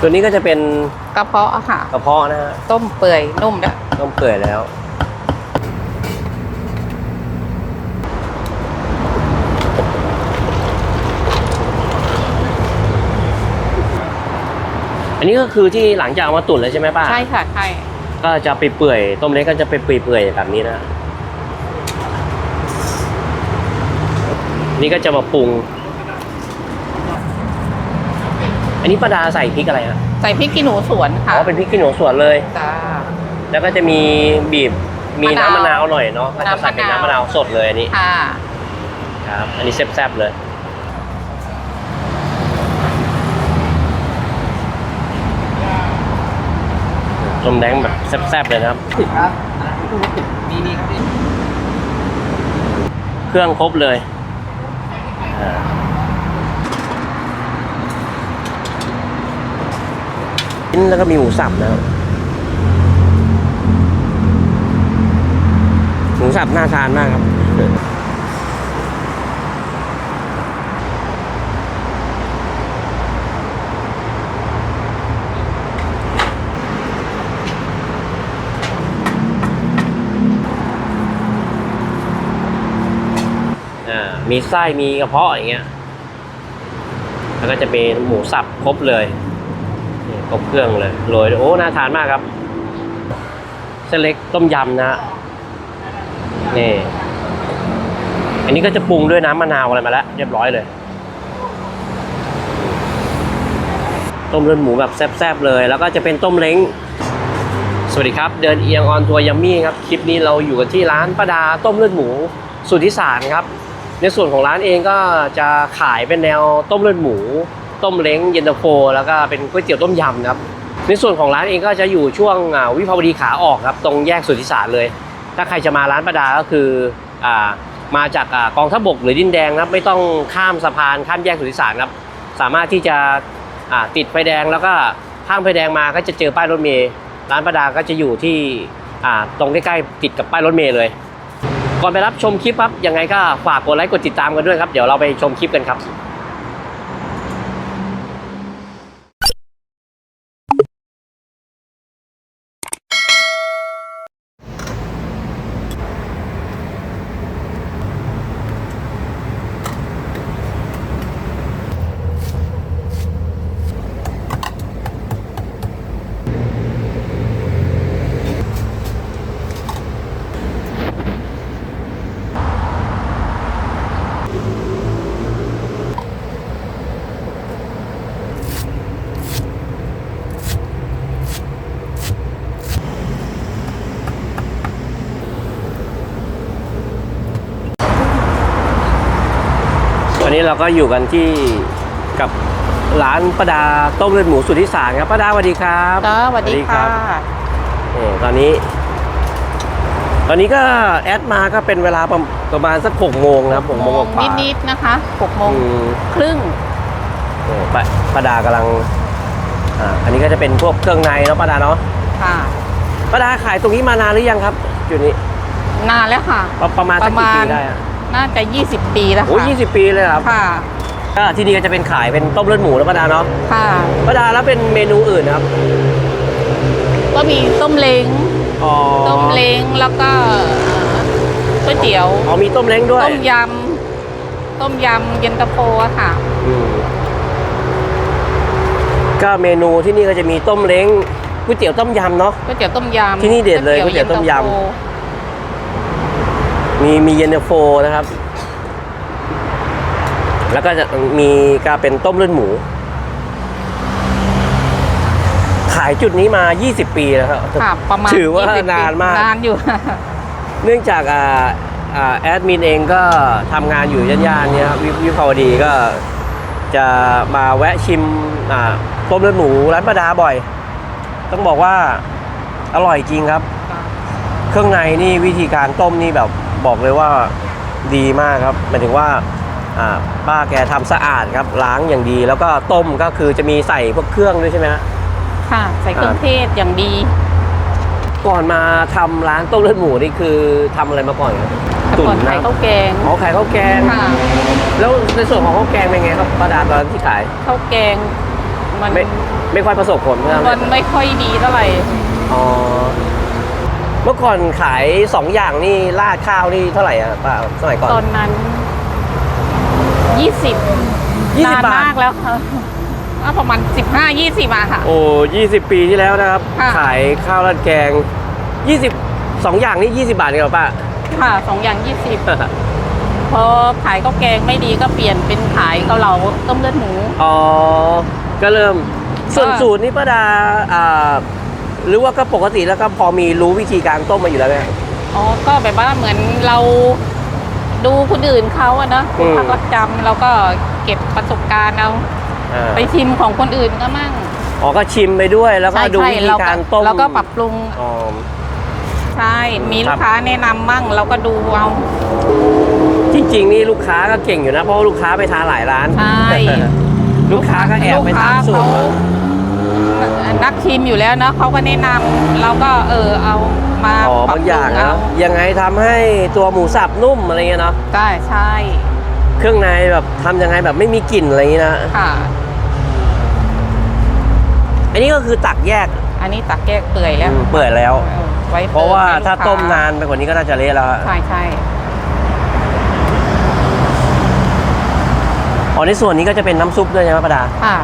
ตัวนี้ก็จะเป็นกระเพาะอะค่ะ กระเพาะนะฮะต้มเปื่อยนุ่มด้วยต้มเปื่อยแล้ว อันนี้ก็คือที่หลังจากเอามาตุ๋นแล้วใช่ไหมป้าใช่ค่ะใช่ก็จะไปเปื่อยต้มเล็กก็จะไปเปื่อยๆแบบนี้นะนี่ก็จะมาปรุง อันนี้ป้าดาใส่พริกอะไรฮะใส่พริกขี้หนูสวนอ๋ค่ะอเป็นพริกขี้หนูสวนเลย จ้า แล้วก็จะมีบีบมีน้ำมะนานมะาววหน่อยเนาะก็จะใส่เป็นน้ำน้ำมะนานมะาววสดเลยอันนี้ค่ะ ครับ อันนี้แซ่บๆเลยลมแดงแบบแซ่บๆเลยนะครับครับมีมีครับพี่เครื่องครบเลยอ่าชิ้ นแล้วก็มีหมูสับนะครับหมูสับน่าทานมากครับอ่ามีไส้มีกระเพาะอย่างเงี้ย แล้วก็จะเป็นหมูสับครบเลย ครบเครื่องเลยโรยด้วยโอ้น่าทานมากครับเส้นเล็กต้มยำนะฮะนี่อันนี้ก็จะปรุงด้วยน้ำมะนาวอะไรมาแล้วเรียบร้อยเลย ต้มเลือดหมูแบบแซ่บๆเลย แล้วก็จะเป็นต้มเล้งสวัสดีครับ เดินเอียงออนทัวร์ยัมมี่ครับคลิปนี้เราอยู่กันที่ร้านประดาต้มเลือดหมูสุทธิสารครับ ในส่วนของร้านเองก็จะขายเป็นแนวต้มเลือดหมู ต้มเล้งเย็นตาโฟ แล้วก็เป็นก๋วยเตี๋ยวต้มยำครับ ในส่วนของร้านเองก็จะอยู่ช่วงวิภาวดีขาออกครับ ตรงแยกสุทธิสารเลย ถ้าใครจะมาร้านประดาก็คืออมาจากอกองทัพบกหรือดินแดงครับไม่ต้องข้ามสะพานข้ามแยกสุทธิสารครับ สามารถที่จะติดไฟแดงแล้วก็ข้ามไฟแดงมาก็จะเจอป้ายรถเมล์ร้านประดาก็จะอยู่ที่ตรงใกล้ๆติดกับป้ายรถเมล์เลยก่อนไปรับชมคลิปครับยังไงก็ฝากกดไลค์กดติดตามกันด้วยครับ เดี๋ยวเราไปชมคลิปกันครับ เราก็อยู่กันที่กับร้านประดาต้มเลือดหมูสุทธิสารครับประดาสวัสดีครับจ้าสวัสดีค่ะนี่ตอนนี้ ตอนนี้ก็แอดมาก็เป็นเวลาประประมาณสักหกโมงนะครับหกโมงกว่านิดๆนะคะหกโมงอืมครึ่งโอ้ปะประดากำลังอ่าอันนี้ก็จะเป็นพวกเครื่องในเนาะประดาเนาะค่ะ ประดาขายตรงนี้มานานหรือยังครับ จุดนี้นานแล้วค่ะ ประประมาณสักกี่ปีได้อะ น่าจะ 20 ปีแล้วโอ้ค่ะ ยี่สิบปีเลยเหรอครับค่ะ ก็ที่นี่ก็จะเป็นขายเป็นต้มเลือดหมูแล้วประดาเนาะค่ะประดาแล้วเป็นเมนูอื่นนะครับก็มีต้มเล้ง อ๋อต้มเล้ง แล้วก็เอ่อก๋วยเตี๋ยว อ๋อมีต้มเล้งด้วยต้มยำ ต้มยำเย็นตาโฟอะค่ะ อืมก็เมนูที่นี่ก็จะมีต้มเล้งก๋วยเตี๋ยวต้มยำเนาะ ก๋วยเตี๋ยวต้มยำที่นี่เด็ดเลยก๋วยเตี๋ยวต้มยำนตาโฟ มีมีเย็นตาโฟนะครับ แล้วก็จะมีก็เป็นต้มเลือดหมู ขายจุดนี้มา 20 ปีแล้วครับค่ะประมาณถือว่า20ปีนานมาก นานอยู่ เนื่องจากอ่าอ่าแอดมินเองก็ทำงานอยู่ย่านๆเนี้ยครับวิวิภาวดีก็จะมาแวะชิมอ่าต้มเลือดหมูร้านประดาบ่อย ต้องบอกว่าอร่อยจริงครับ เครื่องในนี่วิธีการต้มนี่แบบ บอกเลยว่าดีมากครับหมายถึงว่าอ่าป้าแกทำสะอาดครับล้างอย่างดี แล้วก็ต้มก็คือจะมีใส่พวกเครื่องด้วยใช่ไหมฮะค่ะ ใส่เครื่องเทศอย่างดี ก่อนมาทำร้านต้มเลือดหมูนี่คือทำอะไรมาก่อนครับแต่ก่อนขายข้าวแกงอ๋อขายข้าวแกงค่ะแล้วในส่วนของข้าวแกงเป็นไงครับป้าดาตอนที่ขายข้าวแกงมันไม่ไม่ค่อยประสบผลใช่ไหมมันไม่ค่อยดีเท่าไหร่อ๋อ เมื่อก่อนขายสองอย่างนี่ราดข้าวนี่เท่าไหร่อะป้าสมัยก่อน ตอนนั้นยี่สิบ20นานบาท มากแล้วค่ะอะประมาณสิบห้ายี่สิบอะค่ะ โอ้ยี่สิบปีที่แล้วนะครับ ค่ะ ขายข้าวราดแกงยี่สิบสองอย่างนี่ยี่สิบาทนี่เหรอป้า ค่ะสองอย่างยี่สิบพอขายข้าวแกงไม่ดีก็เปลี่ยนเป็นขายเกาเหลาต้มเลือดหมู อ๋อ ก็เริ่มส่วนก็สูตรนี่ป้าดาอ่า หรือว่าก็ปกติแล้วก็พอมีรู้วิธีการต้มมาอยู่แล้วไหม อ๋อ ก็แบบว่าเหมือนเราดูคนอื่นเขาอะเนอะอืม พักรักจำเราก็เก็บประสบการณ์เอาอ่าไปชิมของคนอื่นก็มั่งอ๋อก็ชิมไปด้วยแล้วก็ใช่ดูใช่วิธีเราการต้มเราก็ปรับปรุง อ๋อ ใช่ มีครัลูบกค้าแนะนำมั่งเราก็ดูเอา จริงๆนี่ลูกค้าก็เก่งอยู่นะ เพราะว่าลูกค้าไปทานหลายร้าน ใช่ ลูกค้าก็แอบไปตามสูตรลูกค้าเขา นักชิมอยู่แล้วเนาะเขาก็แนะนำเราก็เออเอามาอ๋อปรับางปอรุย่างเอานะยังไงทำให้ตัวหมูสับนุ่มอะไรเงี้ยเนาะใช่ใช่เครื่องในแบบทำยังไงแบบไม่มีกลิ่นอะไรอย่างงี้นะค่ะ อันนี้ก็คือตักแยกอันนี้ตักแยกเปื่อยแล้วอืมเปื่อยแล้ว เออไว้เพราะว่าให้ลูกถ้าค้ต้มนานไปกว่านี้ก็น่าจะเละแล้วอะใช่ใช่อ๋อในส่วนนี้ก็จะเป็นน้ำซุปด้วยใช่ไหมป้าดา ค่ะ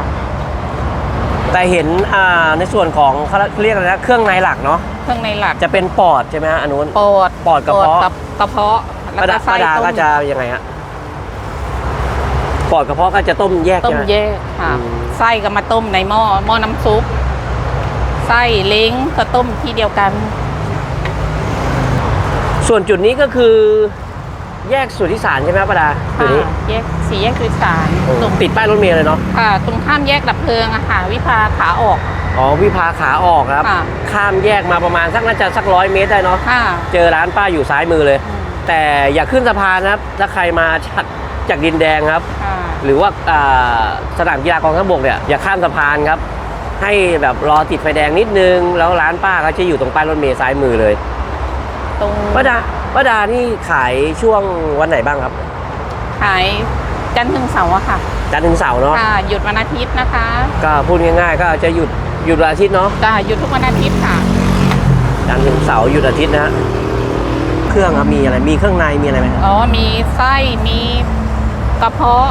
แต่เห็นอ่าในส่วนของเขาเรียกอะไรนะเครื่องในหลักเนาะเครื่องในหลักจะเป็นปอดใช่ไหมฮะอันนู้นปอดปอดกระเพาะบกระเพาะแล้วป้าก็ดาไส้ป้าดาต้มก็จะยังไงฮะปอดกระเพาะก็จะต้มแยกต้ใช่มไหม แยกค่ะอืม ไส้ก็มาต้มในหม้อหม้อน้ำซุปไส้เล้งก็ต้มที่เดียวกัน ส่วนจุดนี้ก็คือ แยกสุทธิสารใช่ไหมครับป้าดาจุดค่ะนี้แยก สีแยกสื่อสารตรงติดป้ายรถเมล์เลยเนาะค่ะ ตรงข้ามแยกดับเพลิงอะค่ะวิภาขาออก อ๋อวิภาขาออกครับ ค่ะ ข้ามแยกมาประมาณสักน่าจะสักร้อยเมตรได้เนาะค่ะ เจอร้านป้าอยู่ซ้ายมือเลย แต่อย่าขึ้นสะพานนะครับถ้าใครมาจากจากดินแดงครับ ค่ะ หรือว่าอ่าสนามกีฬากองทัพบกเนี่ยอย่าข้ามสะพานครับ ให้แบบรอติดไฟแดงนิดนึง แล้วร้านป้าก็จะอยู่ตรงป้ายรถเมล์ซ้ายมือเลยตรงป้าดาป้าดานี่ขายช่วงวันไหนบ้างครับ ขาย จันทร์ถึงเสาร์อะค่ะจันทร์ถึงเสาร์เนาะค่ะหยุดวันอาทิตย์นะคะ ก็พูดง่ายๆ ก็จะหยุดหยุดวันอาทิตย์เนาะจ้ะหยุดทุกวันอาทิตย์ค่ะ จันทร์ถึงเสาร์หยุดอาทิตย์นะฮะเครื่องครับมีอะไรมีเครื่องในมีอะไรไหมครับอ๋อ มีไส้ มีกระเพาะ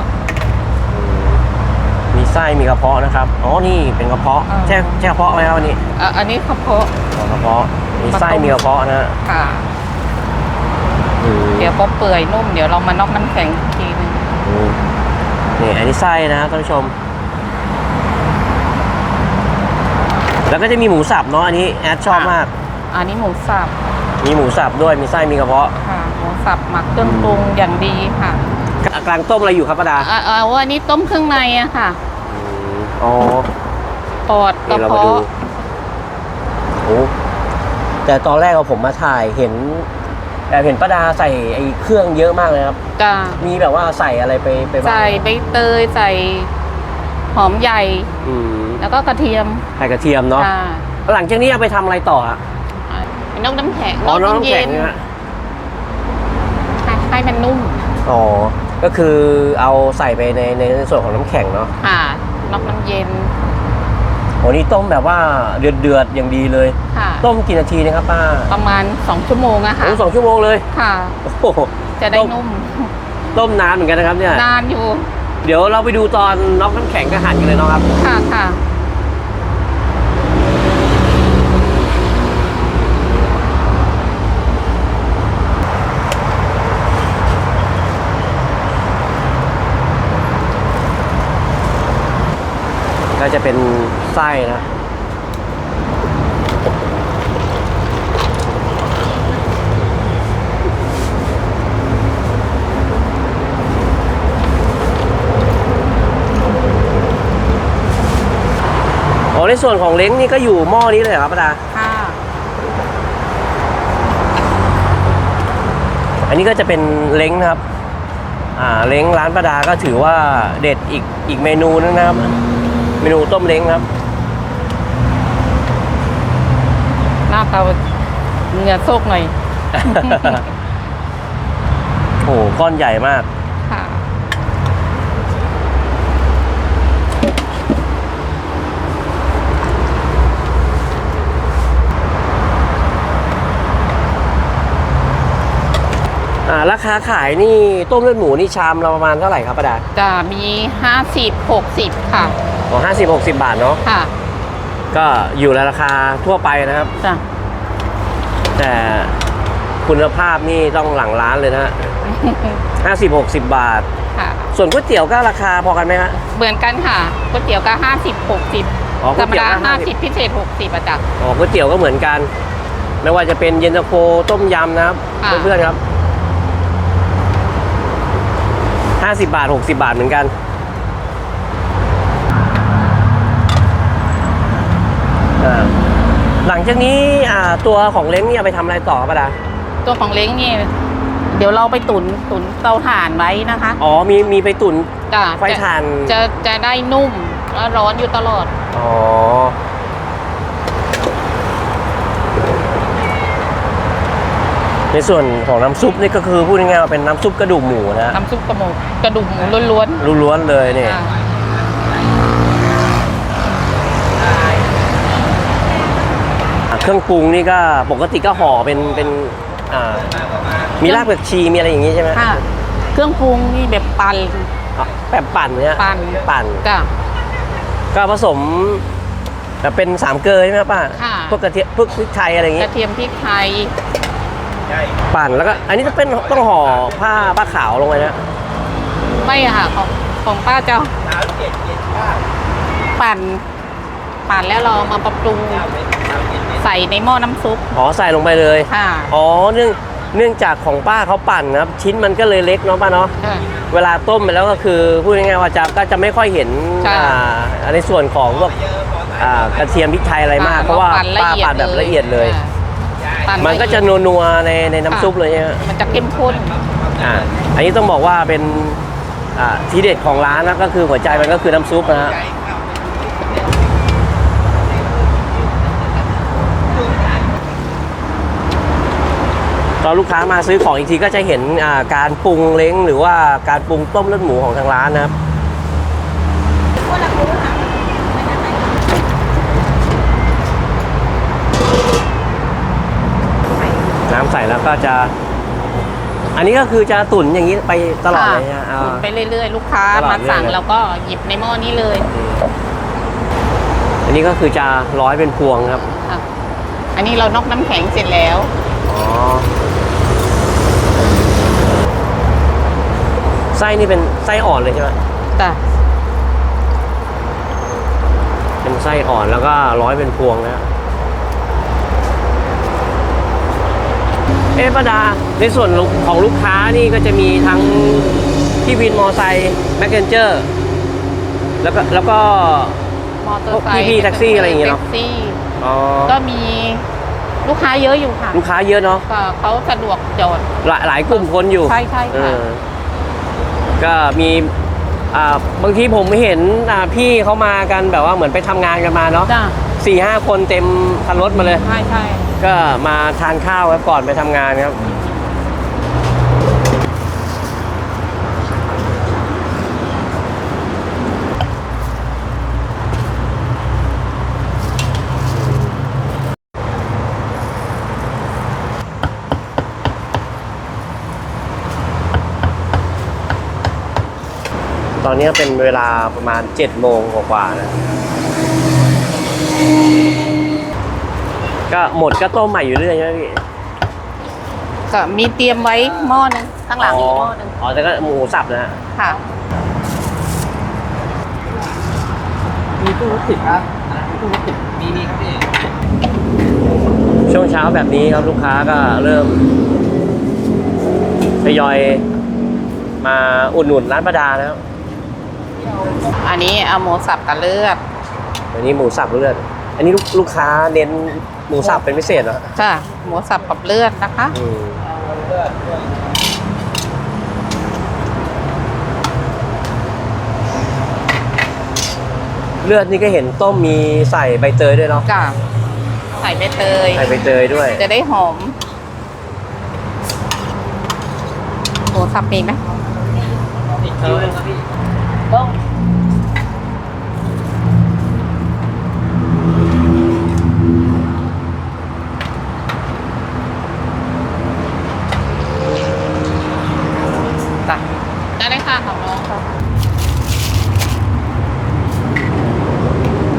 มีไส้มีกระเพาะนะครับอ๋อนี่เป็นกระเพาะอ่าใช่ใช่กระเพาะไหมครับอันนี้อะอันนี้กระเพาะ อ๋อกระเพาะมีไส้มาต้มมีกระเพาะนะฮะค่ะ อืมเดี๋ยวพอเปื่อยนุ่ม เดี๋ยวเรามาน็อกน้ำแข็งอีกทีห นึงอืมนี่อันนี้ไส้นะท่านผู้ชม แล้วก็จะมีหมูสับเนาะอันนี้แอดชอบมาก อันนี้หมูสับมีหมูสับด้วยมีไส้มีกระเพาะค่ะหมูสับหมักเครื่องปรุงอย่างดีค่ะกลางต้มอะไรอยู่ครับป้าดาอ่าอ่าว่าอันนี้ต้มเครื่องในอะค่ะอืมอ๋อปอดกนี่ระเรามาดูเพาะโอ้แต่ตอนแรกเราผมมาถ่ายเห็น แต่เห็นป้าดาใส่ไอ้เครื่องเยอะมากเลยครับจะมีแบบว่าใส่อะไรไปไปบ้างใส่ใบเตยใส่หอมใหญ่อืมแล้วก็กระเทียมไข่กระเทียมเนาะค่ะหลังจากนี้เอาไปทำอะไรต่ออะนอกน้ำแข็งอ๋อน้ำเย็แข็งนนะฮะให้ให้มันนุ่มอ๋อก็คือเอาใส่ไปในในส่วนของน้ำแข็งเนาะ ค่ะนอกน้ำเย็น โอ้นี่ต้มแบบว่าเดือดเดือดๆอย่างดีเลย ค่ะ ต้มกี่นาทีนะครับป้าประมาณ 2 ชั่วโมงอะค่ะ โอ้สองชั่วโมงเลยค่ะ โอ้โหจะได้ต้มนุ่ม ต้มนานเหมือนกันนะครับเนี่ย นานอยู่ เดี๋ยวเราไปดูตอนน็อกน้ำแข็งกระหันกันเลยเนาะครับ ค่ะค่ะก็จะเป็น ไส้นะ อ๋อในส่วนของเล้งนี่ก็อยู่หม้อนี้เลยเหรอครับป้าดา ค่ะ อันนี้ก็จะเป็นเล้งนะครับ อ่า เล้งร้านประดาก็ถือว่าเด็ดอีกอีกเมนูนึงนะครับ เมนูต้มเล้งครับ เราเงือโซกหน่อย โอ้โหก้อนใหญ่มาก ค่ะ อ่า ราคาขายนี่ต้มเลือดหมูนี่ชามเราประมาณเท่าไหร่ครับประดาจะมีห้าสิบหกสิบค่ะ อ๋อห้าสิบหกสิบบาทเนาะ ค่ะ ก็อยู่ในราคาทั่วไปนะครับ จ้ะ แต่คุณภาพนี่ต้องหลังร้านเลยนะฮะห้าสิบหกสิบบาท ค่ะ ส่วนก๋วยเตี๋ยวก็ราคาพอกันไหมฮะ เหมือนกันค่ะก๋วยเตี๋ยวก็ห้าสิบหกสิบอ๋อก๋ธรวยรมเตี๋ยวดาก็ห้า50สิบพิเศษหกสิบอะจ้ะ อ๋อก๋วยเตี๋ยวก็เหมือนกัน ไม่ว่าจะเป็นเย็นตาโฟต้มยำนะครับ ค่ะ เพื่อนๆครับห้าสิบบาทหกสิบาทเหมือนกัน อ่า หลังจากนี้อ่าตัวของเล้งเนี่ยเอาไปทำอะไรต่อครับป้าดาตัวของเล้งนี่เดี๋ยวเราไปตุนตุนเตาถ่านไว้นะคะอ๋อมีมีไปตุ๋นจ้ะไฟถ่านจะจะได้นุ่มแล้วร้อนอยู่ตลอด อ๋อในส่วนของน้ำซุปนี่ก็คือพูดง่ายๆว่าเป็นน้ำซุปกระดูกหมูนะน้ำซุปกระหมูกระดูกหมูล้วนล้วนๆเลยเนี่ย ๆค่ะ อะ เครื่องปรุงนี่ก็ปกติก็ห่อเป็นเป็นอ่ามีรากผักชีมีอะไรอย่างงี้ใช่ไหมค่ะ เครื่องปรุงนี่แบบปั่น อะแบบปั่นเนี่ยปั่น ปั่น จ้ะ ก็ผสมแบบเป็นสามเกลือใช่ไหมป้าค่ะ พวกกระเทียมพวกพริกไทยอะไรอย่างกงี้ ระเทียมพริกไทยปั่นแล้วก็อันนี้จะเป็นต้องห่อผ้าผ้าขาวลงไปนะไม่อะค่ะของของป้าจะปั่น ปั่นแล้วเรามาปรับปรุง ใส่ในหม้อน้ำซุปอ๋อใส่ลงไปเลยค่ะอ๋อเนื่องเนื่องจากของป้าเขาปั่นนะครับ ชิ้นมันก็เลยเล็กเนาะป้าเนาะค่ะ เวลาต้มไปแล้วก็คือพูดง่ายๆว่าจะก็จะไม่ค่อยเห็นใช่อ่าในส่วนของพวกอ่ากระเทียมพริกไทยอะไรมากเพราะว่าป้าปั่นแบบละเอียดเลย ค่ะปั่มันก็จะนัวๆในในน้ำซุปเลยใช่ไหม มันจะเข้มข้น อ่าอันนี้ต้องบอกว่าเป็นอ่าทีเด็ดของร้านนะก็คือหัวใจมันก็คือน้ำซุปนะฮะ ตอนลูกค้ามาซื้อของอีกทีก็จะเห็นอ่าการปรุงเล้งหรือว่าการปรุงต้มเลือดหมูของทางร้านนะครับน้ำใส่แล้วก็จะ อันนี้ก็คือจะตุ๋นอย่างนี้ไปตลอดเลยนะค่ะอ่าตุ๋นไปเรื่อยๆ ลูกค้าตลอดมาสั่งเรื่อยๆแล้วก็หยิบในหม้อนี้เลย อันนี้ก็คือจะร้อยเป็นพวงครับค่ะอันนี้เรานอกน้ำแข็งเสร็จแล้ว อ๋อ ไส้นี่เป็นไส้อ่อนเลยใช่ไหมจ้ะเป็นไส้อ่อนแล้วก็ร้อยเป็นพวงนะเอ๊ะป้าดา ในส่วนของลูกค้านี่ก็จะมีทั้งที่วินมอไซค์แมคเคนเจอร์แล้วก็แล้วก็มอเตอร์ไซค์พี่ๆแท็กซี่อะไรอย่างเงี้ยเนอะแท็กซี่อ๋อก็มีลูกค้าเยอะอยู่ค่ะ ลูกค้าเยอะเนาะก็เขาสะดวกจอดหลายหลายกลุ่มคนอยู่ใช่ใช่เอค่ะอ ก็มีอ่าบางทีผมเห็นอ่าพี่เขามากันแบบว่าเหมือนไปทำงานกันมาเนาะจ้ะสี่ห้าคนเต็มคันรถมาเลย ใช่ใช่ก็มาทานข้าวครับก่อนไปทำงานครับ ตอนนี้เป็นเวลาประมาณ7จ็ดโมงกว่าๆนะ ก็หมดก็ต้มใหม่อยู่เรื่อยใช่ไหมพี่ ก็มีเตรียมไว้หม้อหนึงข้างหลังอีกหม้อหนึงอ๋อ แต่ก็หมูสับนะฮะ ค่ะ มีตู้รถติดครับอันนั้นตู้รถติดมีมีครับพี่ ช่วงเช้าแบบนี้ครับลูกค้าก็เริ่มทยอยมาอุดหนุนร้านประดาแล้ว อันนี้เอาหมูสับกับเลือด อันนี้หมูสับเลือด อันนี้ลูกลูกค้าเน้นหมูสับเป็นพิเศษเหรอจ้ะหมูสับกับเลือดนะคะอืมเลือดนี่ก็เห็นต้มมีใส่ใบเตยด้วยเนาะ จ้ะใส่ใบเตย ใส่ใบเตยด้วย จะได้หอมหมูสับมีไหม อีกคิวหนึงครับพี่ต้องได้เลยค่ะของน้องค่ะ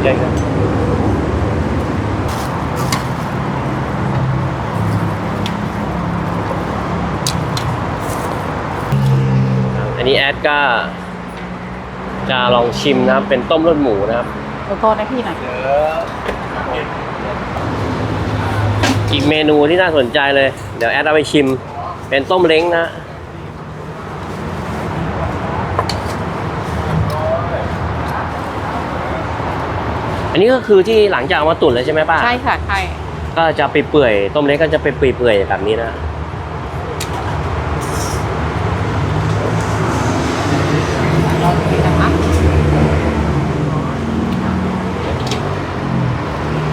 ใช่ครับอันนี้แอดก็ จะลองชิมนะครับ เป็นต้มเลือดหมูนะครับขอโทษนะพี่หน่อยอีกเมนูที่น่าสนใจเลย เดี๋ยวแอดเอาไปชิม เป็นต้มเล้งนะอันนี้ก็คือที่หลังจากเอามาตุ๋นแล้วใช่ไหมป้าใช่ค่ะใช่ก็จะไปเปื่อยต้มเล้งก็จะไปเปื่อยๆแบบนี้นะ ลองดูนะคะ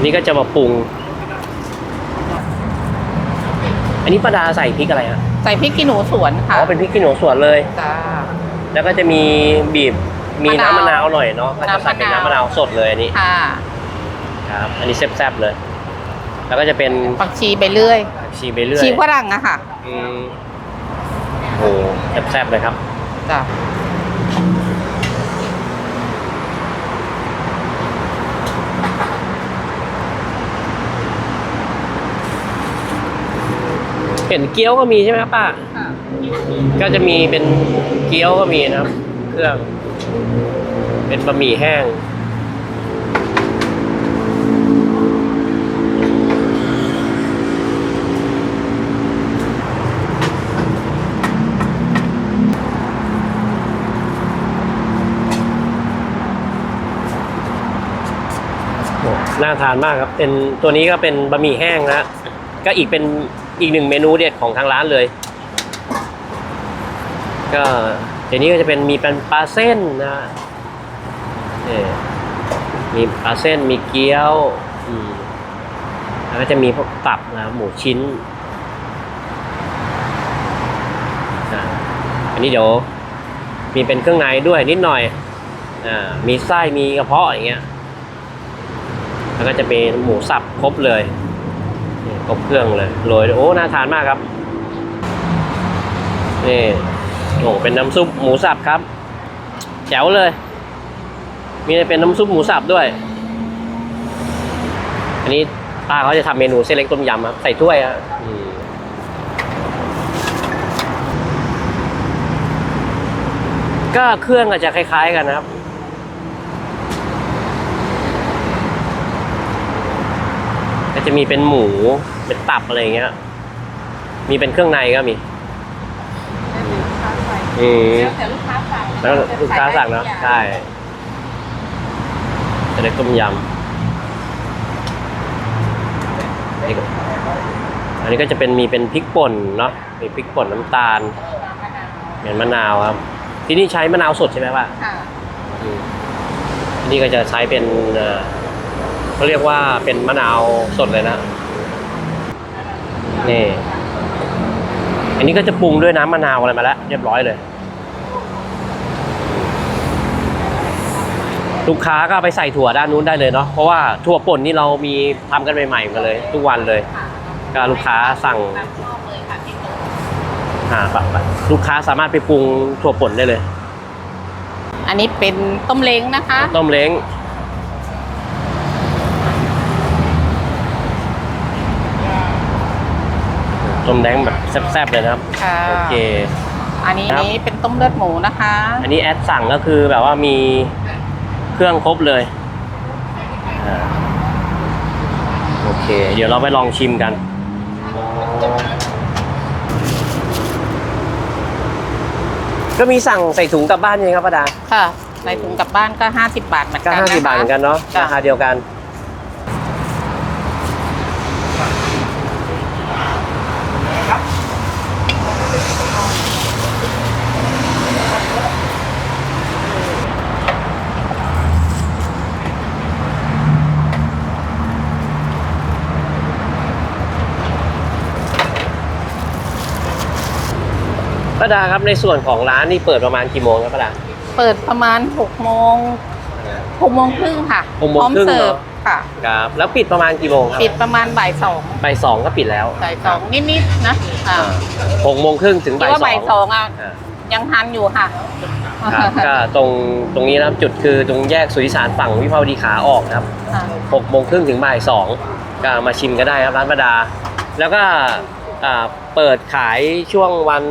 นี่ก็จะมาปรุง อันนี้ป้าดาใส่พริกอะไรฮะใส่พริกขี้หนูสวนอ๋ค่ะอเป็นพริกขี้หนูสวนเลย จ้า แล้วก็จะมีบีบมีน้ำมะมะนานาววหน่อยเนาะก็จะใส่เป็นน้ำน้ำมะนานมะาววสดเลยอันนี้ค่ะครับ อันนี้แซ่บๆเลย แล้วก็จะเป็นผักชีไปเรื่อย ชีไปเรื่อยชีฝรั่งอะค่ะอืมโอ้แซ่บๆเลยครับ จ้า เห็นเกี๊ยวก็มีใช่ไหมครับป้าก็จะมีเป็นเกี๊ยวก็มีนะครับ เครื่อง เป็นบะหมี่แห้งโอ้น่าทานมากครับ เป็นตัวนี้ก็เป็นบะหมี่แห้งนะก็อีกเป็น อีกหนึ่งเมนูเด็ดของทางร้านเลย ก็เดี๋ยวนี้ก็จะเป็นมีเป็นปลาเส้นนะเนี่มีปลาเส้นมีเกี๊ยวแล้วก็จะมีพวกตับนะหมูชิ้นอันนี้เดี๋ยวมีเป็นเครื่องในด้วยนิดหน่อยอ่ามีไส้มีกระเพาะอย่างเงี้ย แล้วก็จะเป็นหมูสับครบเลย ครบเครื่องเลยโรยด้วยโอ้น่าทานมากครับนี่โอ้เป็นน้ำซุปหมูสับครับ แจ๋วเลย มีเป็นน้ำซุปหมูสับด้วย อันนี้ป้าเขาจะทำเมนูเส้นเล็กต้มยำครับใส่ถ้วยครับก็เครื่องอาจจะคล้าย ๆ กันนะครับก็จะมีเป็นหมู เป็นตับอะไรอย่างเงี้ย มีเป็นเครื่องในก็มี อืมแต่ลูกค้าสั่งแล้วลูกค้าสั่งเนอะใช่จะได้ต้มยำนี่ก็อันนี้ก็จะเป็นมีเป็นพริกป่นเนาะมีพริกป่นน้ำตาลเหมือนมะนาวครับ ที่นี่ใช้มะนาวสดใช่ไหมป่ะค่ะอืมที่นี่ก็จะใช้เป็นเอ่อเขาเรียกว่าเป็นมะนาวสดเลยนะ นี่ อันนี้ก็จะปรุงด้วยน้ำมะนาวอะไรมาแล้วเรียบร้อยเลย ลูกค้าก็เอาไปใส่ถั่วด้านนู้นได้เลยเนาะ เพราะว่าถั่วป่นนี่เรามีทำกันใหม่ๆกันเลย ทุกวันเลย ก็ลูกค้าสั่งตามชอบเลยค่ะพี่ตุ๊กอ่าแบบแบบลูกค้าสามารถไปปรุงถั่วป่นได้เลย อันนี้เป็นต้มเล้งนะคะ ต้มเล้ง ต้มแดงแบบแซ่บๆเลยนะครับค่ะ โอเค อันนี้ครับนี้เป็นต้มเลือดหมูนะคะ อันนี้แอดสั่งก็คือแบบว่ามีเครื่องครบเลยอ่าโอเค เดี๋ยวเราไปลองชิมกัน ก็มีสั่งใส่ถุงกลับบ้านยังครับป้าดาค่ะ ในถุงกลับบ้านก็ 50 บาทเหมือนก็กันห้าสิบบาทเหมือนกันเนาะจ้ะ ราคาเดียวกัน ป้าดาครับในส่วนของร้านนี่เปิดประมาณกี่โมงครับป้าดา เปิดประมาณ6โมง6โมงครึ่งค่ะหกโมงพร้อมครึ่งเสิร์ฟเนอะค่ะ ครับแล้วปิดประมาณกี่โมงครับปิดประมาณบ่ายสองบ่ายสองก็ปิดแล้วบ่ายสองนิดๆนะอ่าหกโมงครึ่งถึงคิดบ่ายว่าสอบ่ายงสองอะอ่า ยังทันอยู่ค่ะ ครับก็ตรงตรงนี้นะครับจุดคือตรงแยกสุทธิสารฝั่งวิภาวดีขาออกนะครับค่ะหกโมงครึ่งถึงบ่ายสองก็มาชิมก็ได้ครับร้านประดา แล้วก็อ่าเปิดขายช่วงวัน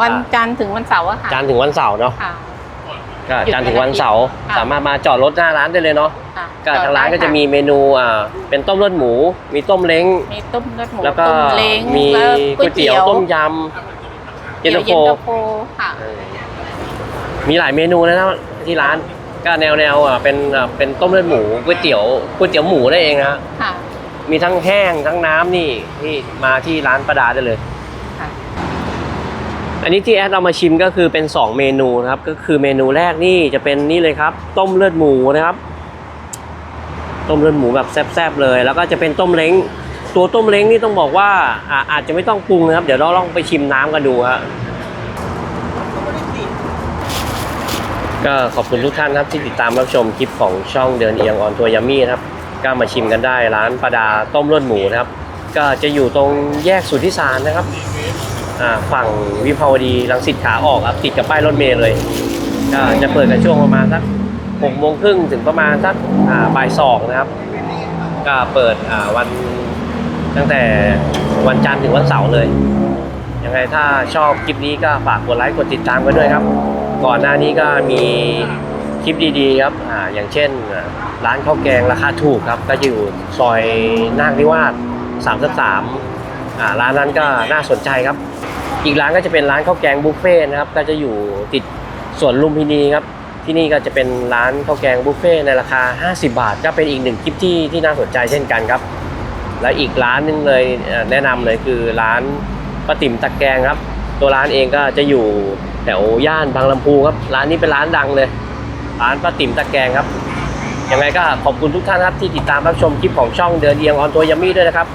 วันจันทร์ถึงวันเสาร์อะค่ะจันทร์ถึงวันเสาร์เนาะค่ะ ก็จันทร์ถึงวันเสาร์ค่ะ สามารถมาจอดรถหน้าร้านได้เลยเนาะค่ะก็ทางร้านก็จะมีเมนูอ่าเป็นต้มเลือดหมู มีต้มเล้ง มีต้มเลือดหมูแล้วก็ต้มเล้งมีแล้ก๋วยเตี๋ยวต้มยำเย็นตาโฟเย็นตาโฟค่ะ เออมีหลายเมนูนะครับที่ร้านก็แนวแนวอะเป็นอะเป็นต้มเลือดหมูก๋วยเตี๋ยวก๋วยเตี๋ยวหมูได้เองนะฮะค่ะ มีทั้งแห้งทั้งน้ำนี่ที่มาที่ร้านประดาได้เลยค่ะ อันนี้ที่แอดเอามาชิมก็คือเป็น 2 เมนูนะครับ ก็คือเมนูแรกนี่จะเป็นนี่เลยครับ ต้มเลือดหมูนะครับ ต้มเลือดหมูแบบแซ่บๆเลย แล้วก็จะเป็นต้มเล้งตัวต้มเล้งนี่ต้องบอกว่าอาอาจจะไม่ต้องปรุงนะครับ เดี๋ยวเราลองไปชิมน้ำกันดูฮะก็ขอบคุณทุกท่านครับที่ติดตามรับชมคลิปของช่องเดินเอียงออนทัวร์ยามี่นะครับก็มาชิมกันได้ร้านประดาต้มเลือดหมูนะครับ ก็จะอยู่ตรงแยกสุทธิสารนะครับ ฝั่งวิภาวดีรังสิตขาออกครับติดกับป้ายรถเมล์เลยจะเปิดกันช่วงประมาณสักหกโมงครึ่งถึงประมาณสักบ่ายสองนะครับ ก็เปิดวันตั้งแต่วันจันทร์ถึงวันเสาร์เลย ยังไงถ้าชอบคลิปนี้ก็ฝากกดไลค์กดติดตามกันด้วยครับ ก่อนหน้านี้ก็มีคลิปดีๆครับออย่างเช่น ร้านข้าวแกงราคาถูกครับ ก็อยู่ซอยนาคนิวาสสามสามอ่าร้านนั้นก็น่าสนใจครับ อีกร้านก็จะเป็นร้านข้าวแกงบุฟเฟ่ต์นะครับ ก็จะอยู่ติดสวนลุมพินีครับ ที่นี่ก็จะเป็นร้านข้าวแกงบุฟเฟ่ต์ในราคา 50 บาท ก็เป็นอีกหนึ่งคลิปที่ที่น่าสนใจเช่นกันครับ แล้วอีกร้านนึงเลยแนะนำเลยคือร้านป้าติ๋มตะแกงครับ ตัวร้านเองก็จะอยู่แถวย่านบางลำพูครับ ร้านนี้เป็นร้านดังเลย ร้านป้าติ๋มตะแกงครับยังไงก็ขอบคุณทุกท่านครับที่ติดตามรับชมคลิปของช่องเดินเอียงออนตัวยามี่ด้วยนะครับ